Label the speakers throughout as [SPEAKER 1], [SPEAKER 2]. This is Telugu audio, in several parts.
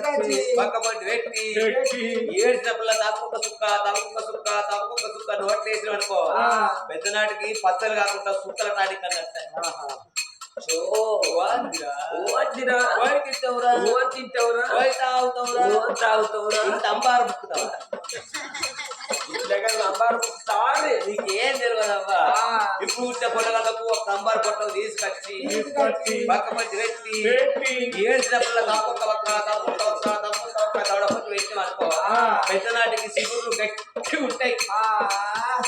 [SPEAKER 1] పట్టి సుక్క సుక్క సుక్క అనుకో. పెద్దనాటికి పచ్చలు కాకుండా సుక్కల నాటికి అన్నట్టు తాగుతావురా.
[SPEAKER 2] తాగుతావురా.
[SPEAKER 1] అంబారు నీకేం. ఇప్పుడు ఉంటే ఒక అంబారు పొట్టలు తీసుకొచ్చి పక్క ఒక్క అనుకో పెద్దనాటికి సిగురు గట్టి ఉంటాయి.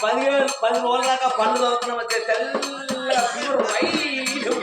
[SPEAKER 1] పది పది రోజుల దాకా చదువుతున్న మధ్య తెల్ల సిగురు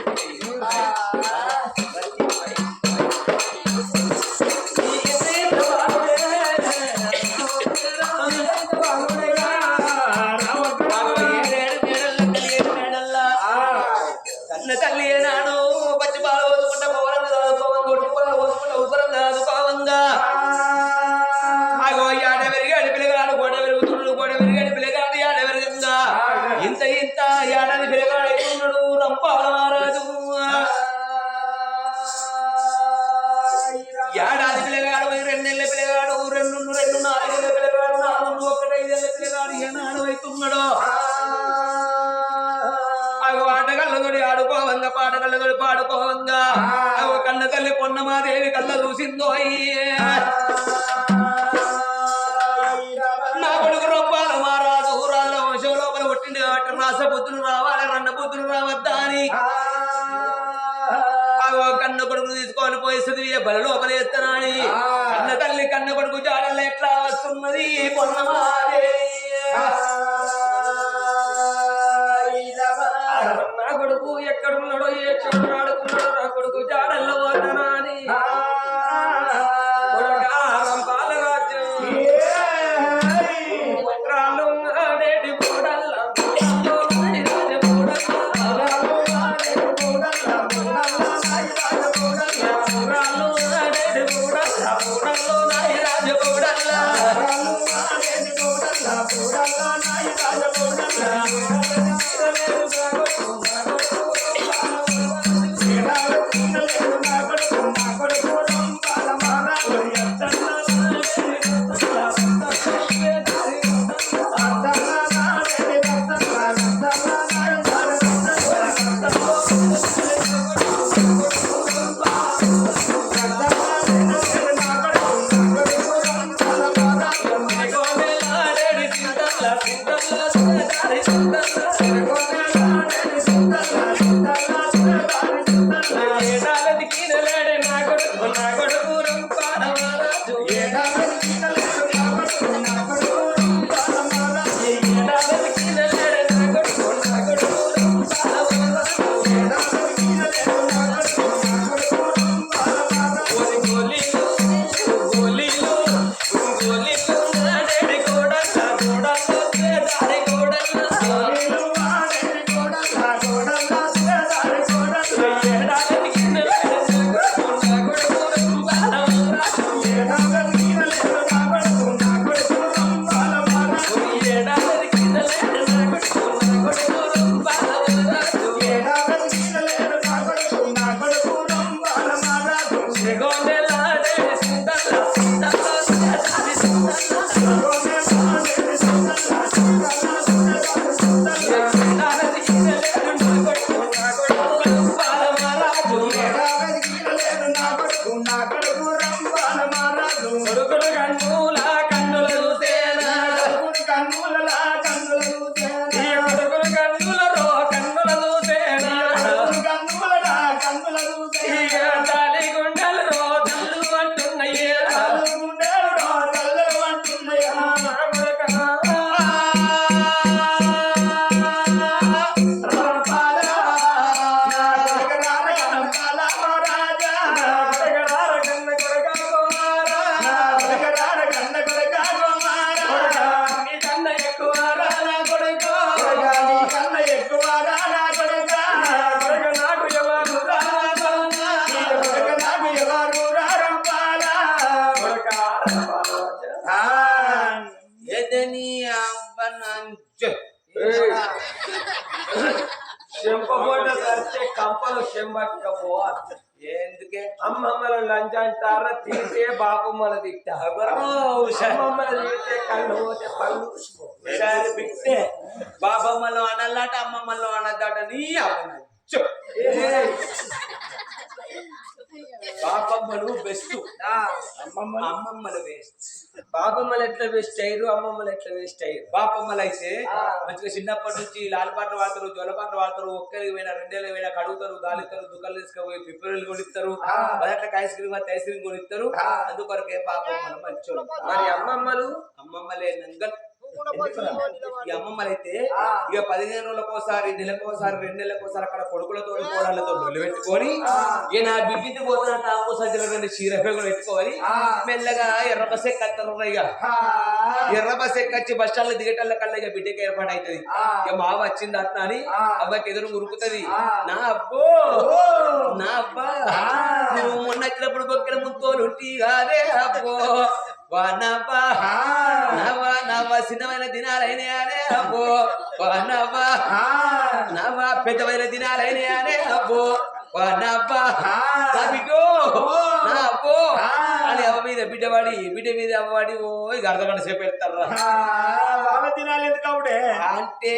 [SPEAKER 1] తల్లి కళ్ళ చూసిందో అయ్యే. నా కొడుకు రొప్పాల మారాజు రాళ్ళ వంశం లోపల పుట్టింది కాబట్టి రాస బుద్ధులు రావాలి రన్న బుద్ధులు రావద్దా అని. కన్న కొడుకు తీసుకొని పోయి సుదిరియ బల లోపల ఎత్తనాని కన్న తల్లి కన్న కొడుకు జాడలు ఎట్లా వస్తున్నది? పొన్నమాదేవి
[SPEAKER 2] నా కొడుకు ఎక్కడున్నాడో ఏ చోటు ఆడుకున్నాడో కొడుకు జాడల్లో పోతానా అని కొడుకా, రంపాలరాజ్యం. రాళ్ళు ఆడేటి పూడల్లా, పూడల్లో నాయి చెంబక్క పోవాలి
[SPEAKER 1] ఎందుకే?
[SPEAKER 2] అమ్మమ్మల లంచ్ అంటారా? తింటే బాపమ్మల
[SPEAKER 1] హుషారు.
[SPEAKER 2] అమ్మమ్మల తింటే కళ్ళు పోతే పళ్ళు.
[SPEAKER 1] హుషారు బిడ్డే బాబమ్మలో అనల్లాట అమ్మమ్మలో అనద్దాట నీ అవ్వ బాబమ్మలు బెస్ట్
[SPEAKER 2] అమ్మమ్మల.
[SPEAKER 1] వేస్ట్
[SPEAKER 2] బాపమ్మలు ఎట్లా వేస్ట్ అయ్యారు? అమ్మమ్మలు ఎట్లా వేస్ట్ అయ్యారు?
[SPEAKER 1] బాపమ్మలు అయితే. మంచిగా చిన్నప్పటి నుంచి లాల్ పాటలు వాడతారు జోల పాటలు వాడతారు ఒక్కరికి పోయినా రెండేళ్ళు పోయినా కడుగుతారు గాలిస్తారు దుకాణాలు తీసుకుపోయి పిప్పలు కొనిస్తారు. మొదట్లకి ఐస్ క్రీమ్ ఐస్ క్రీమ్ కొనిస్తారు. అందుకొరకే బాపమ్మలు మంచోళ్ళు.
[SPEAKER 2] మరి అమ్మమ్మలు?
[SPEAKER 1] అమ్మమ్మలే నంగల్. ఈ అమ్మమ్మలైతే
[SPEAKER 2] ఆ.
[SPEAKER 1] ఇక పదిహేను రోజులకోసారి నెలకోసారి రెండు నెలలకోసారి అక్కడ కొడుకులతో కోడళ్ళతో డొల్లు పెట్టుకొని. ఇక నా పోతున్న తాము సజ్జల రెండు చీర కూడా పెట్టుకొని
[SPEAKER 2] ఆ.
[SPEAKER 1] మెల్లగా ఎర్ర బస్ ఎక్కత్తరు ఇక ఎర్ర బస్ ఎక్కచ్చి బస్ స్టాండ్లో దిగటల్ల కల్లా ఇక బిడ్డకి ఏర్పాటు అవుతుంది. ఇక మావ వచ్చింది అట్లా అని. అబ్బాయికి ఎదురు ఉరుకుతుంది. నా అబ్బో. నా అబ్బా. నువ్వు మొన్న వచ్చినప్పుడు బొక్కిన ముత్తోలు అదే అబ్బో. నవ నవ చిన్నమైన అనే అబ్బో. నవ పెద్దమైన అబ్బో. అవ్వ మీద బిడ్డవాడి బిడ్డ మీద అవ్వవాడి ఓ ఇక అర్ధగంట సేపు పెడతారా
[SPEAKER 2] తినాలి ఎందుకు
[SPEAKER 1] అంటే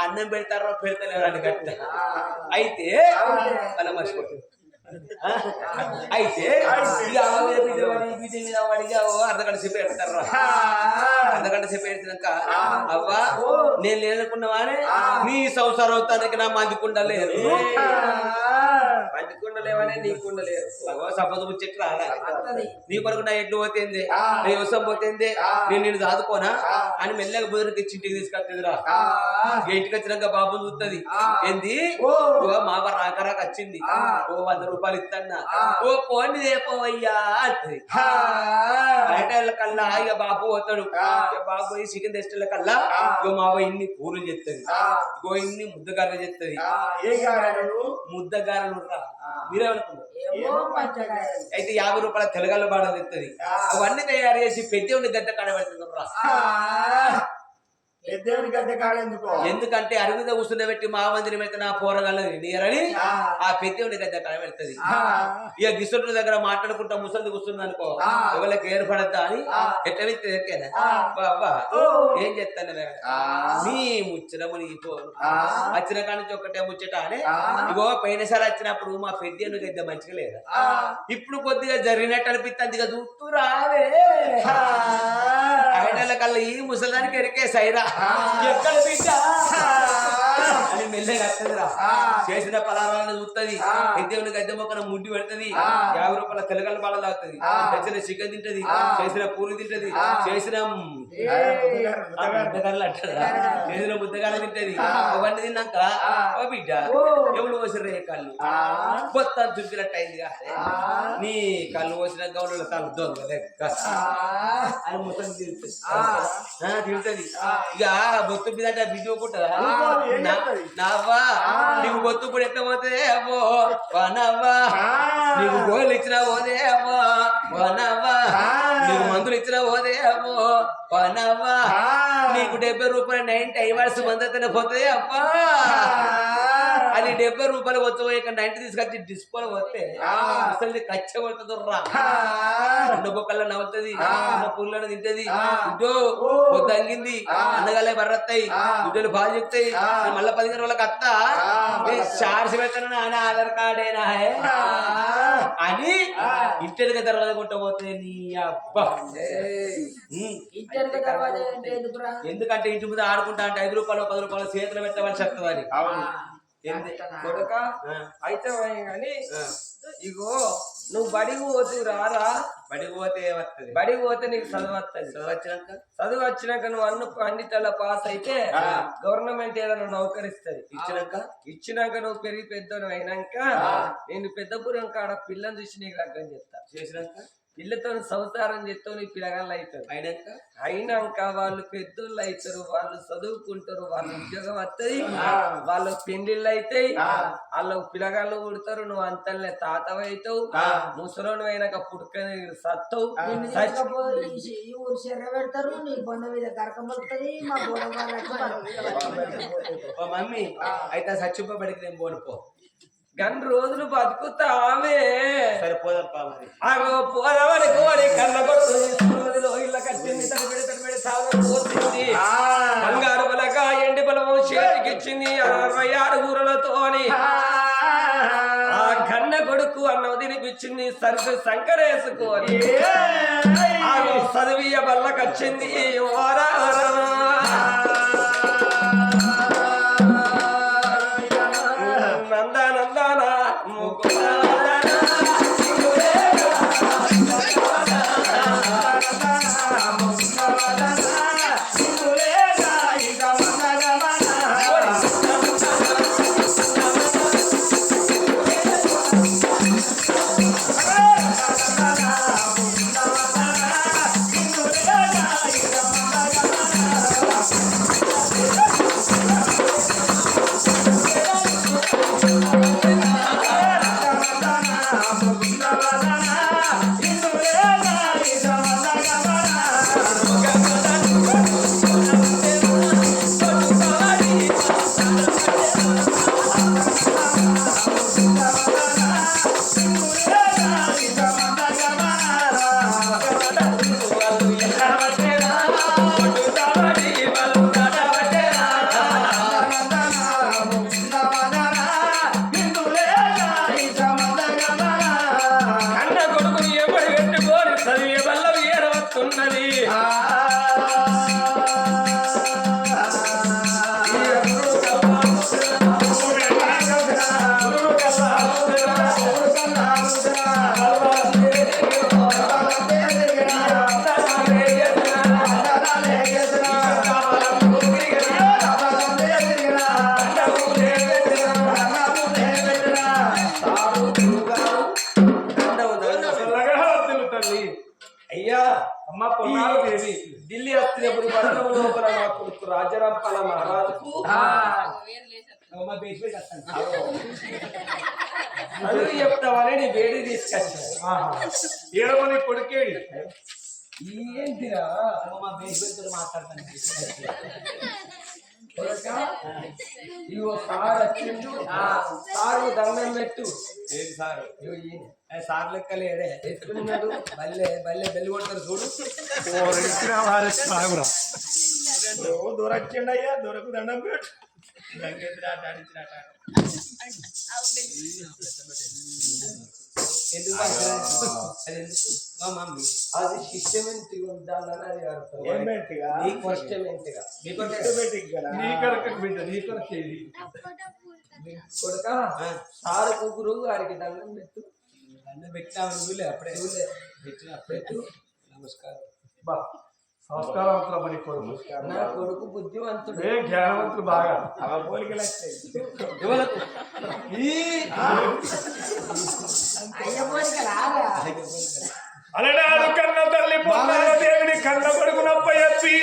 [SPEAKER 1] అన్నం- పెడతారో పెడతలేరు అని గట్ట
[SPEAKER 2] ఆ.
[SPEAKER 1] అయితే. అలా మర్చిపోతుంది అయితే అర్ధగంట సేపు పెడతారా
[SPEAKER 2] ఆ,
[SPEAKER 1] అర్ధగంట సేపు వేసినాక
[SPEAKER 2] ఆ.
[SPEAKER 1] అవ్వా నేను లేనుకున్నావానే
[SPEAKER 2] ఆ.
[SPEAKER 1] నీ సంసారం అవుతానికి నా మందికుండలేదు
[SPEAKER 2] ఆ, పండుకుండలేవనే నీకుండలేదు
[SPEAKER 1] సపోజ్ ముచ్చట్లు రాలా నీ కొరకు నా ఎడ్లు పోతేంది. నా వ్యవసాయం పోతేంది. నేను నేను దాదుకోనా. అని మెల్లగా బుదరికి ఇంటికి తీసుకొస్తుందిరా ఇంటికి వచ్చినాక బాబు చూస్తుంది. ఏంది
[SPEAKER 2] ఓ.
[SPEAKER 1] ఓ మావ రాక రాక వచ్చింది. ఓ వంద రూపాయలు ఇస్తాన్నా. ఓ పోండి కల్లా ఇక బాబు పోతాడు. బాబు పోయి చికెన్ తెస్టల కల్లా. ఇక మావ ఇన్ని కూరలు చెప్తుంది
[SPEAKER 2] ఆ,
[SPEAKER 1] ఇగో ఇన్ని ముద్దగారలు చెప్తుంది ముద్దగారలు మీరేమనుకున్నారు? అయితే యాభై రూపాయల తెలగల బాడలు తెస్తుంది
[SPEAKER 2] ఆ.
[SPEAKER 1] అవన్నీ తయారు చేసి పెద్దవుని గడ్డ కడబెడుతుంది రా. ఎందుకంటే అరుగు మీద కూర్చున్న పెట్టి మా మందిని పెడితే నా పోరగాళ్ళు నీరని
[SPEAKER 2] ఆ.
[SPEAKER 1] పెద్దవుని గడ్డ కడబెడుతుంది
[SPEAKER 2] ఆ,
[SPEAKER 1] ఇక గిసొట్ల దగ్గర మాట్లాడుకుంటా ముసలి కూర్చుంది అనుకో. ఎవరికి ఏర్పడద్దా అని. ఎట్లా ఎక్కేనా? బాబా
[SPEAKER 2] ఓ.
[SPEAKER 1] ఏం చెప్తాను. నీ ముచ్చటము నీ పోను
[SPEAKER 2] ఆ.
[SPEAKER 1] వచ్చిన కాడ నుంచి ఒక్కటే ముచ్చట అని. ఇగో పోయినసారి వచ్చినప్పుడు మా పెద్ద గద్ద మంచిగా లేదా ఇప్పుడు కొద్దిగా జరిగినట్టు అనిపిస్తుంది ఇక చూస్తూ రావే కల్లా ఈ ముసలానికి ఎరికే సైరా ఎక్కడ బిడ్డ మెల్లగా వస్తుందిరా
[SPEAKER 2] ఆ.
[SPEAKER 1] చేసిన పలారాలను చూస్తుంది. పెద్దవుని గద్దె మొక్కన ముడ్డి పెడుతుంది. యాభై రూపాయల తెలగల బాల తాగుతుంది. తెచ్చిన చికెన్ తింటది. చేసిన పూరి తింటది. చేసిన అంటారా చేసిన ముద్దగార తింటది. అవన్నీ తిన్నాక. ఓ బిడ్డ. ఎవడు పోసిన కళ్ళు
[SPEAKER 2] ఆ.
[SPEAKER 1] మొత్తం చుప్పినట్టు అయింది. నీ కళ్ళు పోసిన దొంగ లెక్క
[SPEAKER 2] ఆ,
[SPEAKER 1] అని మొత్తం తింటది
[SPEAKER 2] ఆ.
[SPEAKER 1] ఇక బొత్తు మీద బిడ్డ ఒక్కుంటుందా నావ్వా. నీకు బొత్తు ఇప్పుడు ఎట్లా పోతే అమ్మో వనవ్వా. నీకు గోళ్ళు ఇచ్చినా పోదే అమ్మో వనవ్వా. నీకు మందులు ఇచ్చినా పోదే అమ్మో వనవ్వా. నీకు డెబ్బై రూపాయలు నైన్ టైవర్స్ మందతనే పోతే అబ్బా అది డెబ్బై రూపాయలు వచ్చి ఇక్కడ నైన్టీ తీసుకొచ్చి డిస్పోలు వస్తే
[SPEAKER 2] ఆ.
[SPEAKER 1] అసలు కచ్చ కొడుతుంది రా బొక్కల్లో నవ్వుతుంది పుల్లను తింటది
[SPEAKER 2] ఆ.
[SPEAKER 1] అన్నగాలే బర్రత్తాయి
[SPEAKER 2] ఆ.
[SPEAKER 1] గుడ్డలు బాగా చెప్తాయి మళ్ళా పదిహేను రోజులకు అత్త
[SPEAKER 2] ఆ.
[SPEAKER 1] చార్జ్ పెడతాను ఆయన ఆధార్ కార్డేనా హే?
[SPEAKER 2] ఆ.
[SPEAKER 1] అని
[SPEAKER 2] ఆ.
[SPEAKER 1] ఇంటికి తర్వాత కొట్ట పోతే నీ అబ్బా.
[SPEAKER 3] ఇంటర్
[SPEAKER 1] ఎందుకంటే ఇంటి మీద ఆడుకుంటా అంటే ఐదు రూపాయలు పది రూపాయలు చేతులు
[SPEAKER 2] అవును
[SPEAKER 1] ఏంది?
[SPEAKER 2] కొడుక. అయితే కానీ. ఇగో నువ్వు బడికి పోతు రారా?
[SPEAKER 1] బడికి పోతే ఏమత్తది?
[SPEAKER 2] బడికి పోతే నీకు చదువు వస్తుంది
[SPEAKER 1] చదివచ్చినాక?
[SPEAKER 2] చదువు వచ్చినాక నువ్వు అన్న అన్నిటిలో పాస్ అయితే. గవర్నమెంట్ ఏదైనా నౌకరిస్తుంది.
[SPEAKER 1] ఇచ్చినాక?
[SPEAKER 2] ఇచ్చినాక నువ్వు పెరిగి పెద్దను అయినాక. నేను పెద్దపురం కాడ పిల్లని చూసి నీకు రకం చెప్తా.
[SPEAKER 1] చేసినాక?
[SPEAKER 2] పిల్లతో సంసారం చేస్తావు నీ పిల్లగాళ్ళు అవుతారు.
[SPEAKER 1] అయినాక?
[SPEAKER 2] అయినాక వాళ్ళు పెద్దోళ్ళు అవుతారు వాళ్ళు చదువుకుంటారు వాళ్ళ ఉద్యోగం వస్తుంది
[SPEAKER 1] ఆ.
[SPEAKER 2] వాళ్ళ పెళ్ళిళ్ళు అవుతాయి
[SPEAKER 1] ఆ.
[SPEAKER 2] వాళ్ళు పిల్లగాళ్ళు పుడతారు నువ్వు అంతలే తాతవు అవుతావు
[SPEAKER 1] ఆ.
[SPEAKER 2] ముసలోని అయినాక పుట్టుకని సత్తవు.
[SPEAKER 3] పెడతారు నీ మీద
[SPEAKER 1] మమ్మీ అయితే చచ్చిపో బడికి నేను పోను పో.
[SPEAKER 2] గన్ని రోజులు బతుకుతా ఆమె
[SPEAKER 1] మరి.
[SPEAKER 2] ఆగో పోదామని కోరి కళ్ళ కొట్టు తీసుకున్నదిలో ఇళ్ళ కట్టింది తడిపెడి తడిపెడి సాగు పోసింది. బంగారు బలక ఎండి బలము చేతికిచ్చింది అరవై ఆరు ఊరలతోని. ఆ. కన్న కొడుకు అన్నం తినిపించింది సరుకు సంకరేసుకొని. చదివియ బల్లకొచ్చింది ఓరా కన్న
[SPEAKER 4] ఏడమని కొడుకేడి
[SPEAKER 2] ఏంటిరా? కొడుకా, ఇగో సార్ వచ్చిండు. సారు దండం పెట్టు.
[SPEAKER 1] ఏంటి సార్. సార్ లెక్కలేడే
[SPEAKER 2] ఎత్తుకున్నాడు. బల్లె బల్లె బెల్లి కొడతారు చూడు.
[SPEAKER 4] దొరకిండయ్యా దొరకు దండం పెట్టు.
[SPEAKER 1] ఎందుకు పడుతుంది? అది
[SPEAKER 2] సిస్టమెంట్ ఉండాలని అది అర్థం
[SPEAKER 4] నీ నీ కొరకు
[SPEAKER 2] కొడుక సారు కూతురు వారికి దండం పెట్టు
[SPEAKER 1] అన్న పెట్టామని చూలే అప్పుడే
[SPEAKER 2] చూలే.
[SPEAKER 1] పెట్టిన
[SPEAKER 2] పెట్టు
[SPEAKER 1] నమస్కారం
[SPEAKER 4] బా సంస్కారవంతుల మరి కొడుకు
[SPEAKER 2] నా కొడుకు బుద్ధివంతుడు
[SPEAKER 4] ఏ జ్ఞానవంతులు బాగా
[SPEAKER 2] ఎవలకు? ఈ
[SPEAKER 3] అయ్య పోలిక రారా
[SPEAKER 4] అలనాడు కన్న తల్లి పొన్నాల దేవుని కన్న కొడుకు చెప్పి.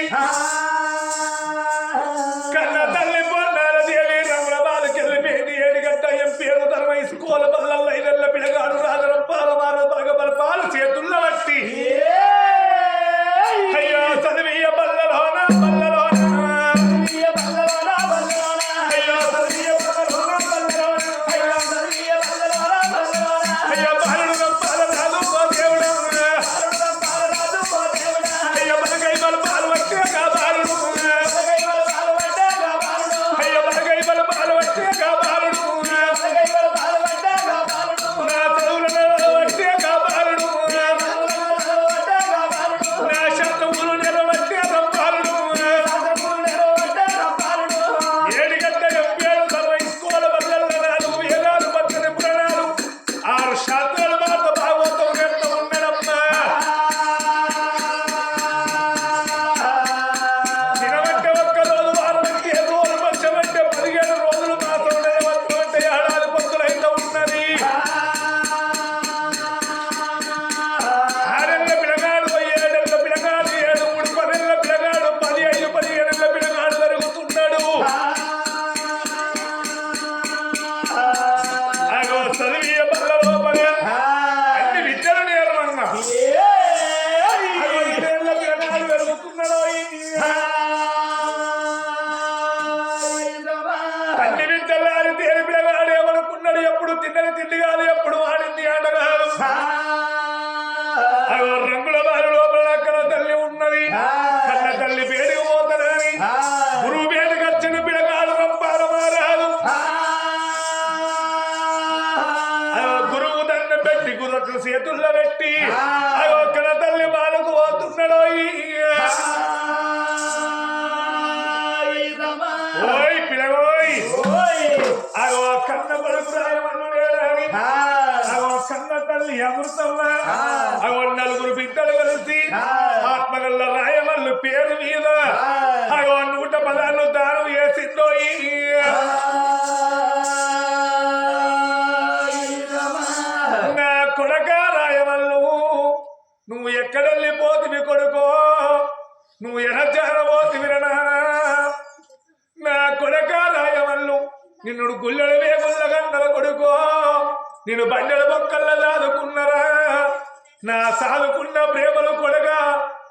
[SPEAKER 4] ఆత్మగల్ల రాయమల్లు పేరు మీద. అగో నూట పదాలు దానం వేసిందోయి నా కొడక రాయమల్లు నువ్వు ఎక్కడెళ్ళి పోతివి కొడుకో? నువ్వు ఎనచార పోతివి నానా. నా కొడక రాయమల్లు నిన్ను గుల్లెల వేగుల్ల గంటల కొడుకో. నేను బండెల బొక్కల్ల దాదుకున్నరా. నా సాదుకున్న ప్రేమలు కొడక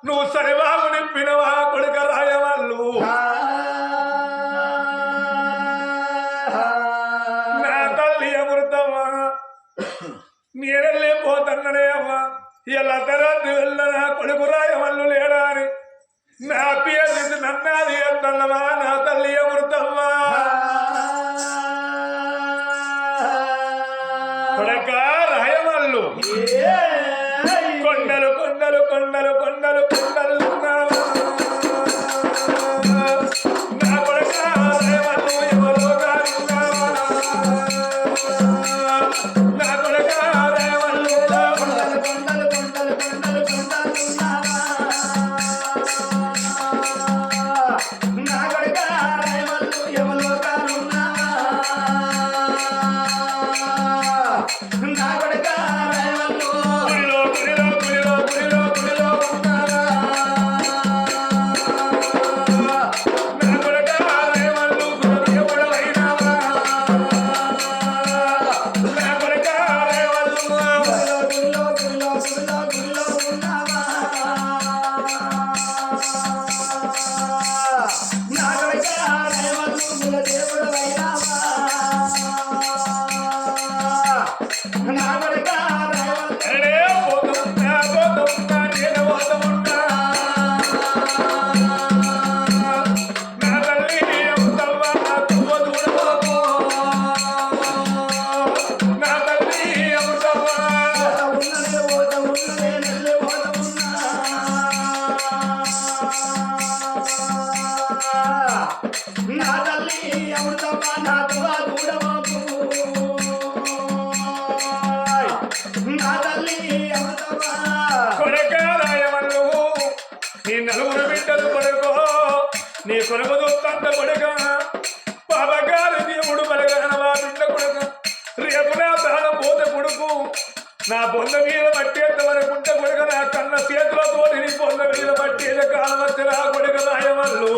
[SPEAKER 4] నువ్వు సరివాగు నింపినవా కొడుక రాయమల్లు నా తల్లి అమృతమ్మా నేనెళ్ళే పోతన్ననే అమ్మా. ఇలా తరాన్ని వెళ్ళనా కొడుకు రాయమల్లు లేడా అని. నా పేరు నన్నాది అన్నమ్మా నా తల్లి అమృతమ్మా? కొడక రాయమల్లు కొండలు కొండలు కొండలు కొండలు. పొన్న మీద పట్టేంత వరకు ఉంటే కొడుకదా కన్న చేతులతో పొన్న మీద పట్టేది కాలవచ్చి రా
[SPEAKER 5] కొడుకదాయవల్లు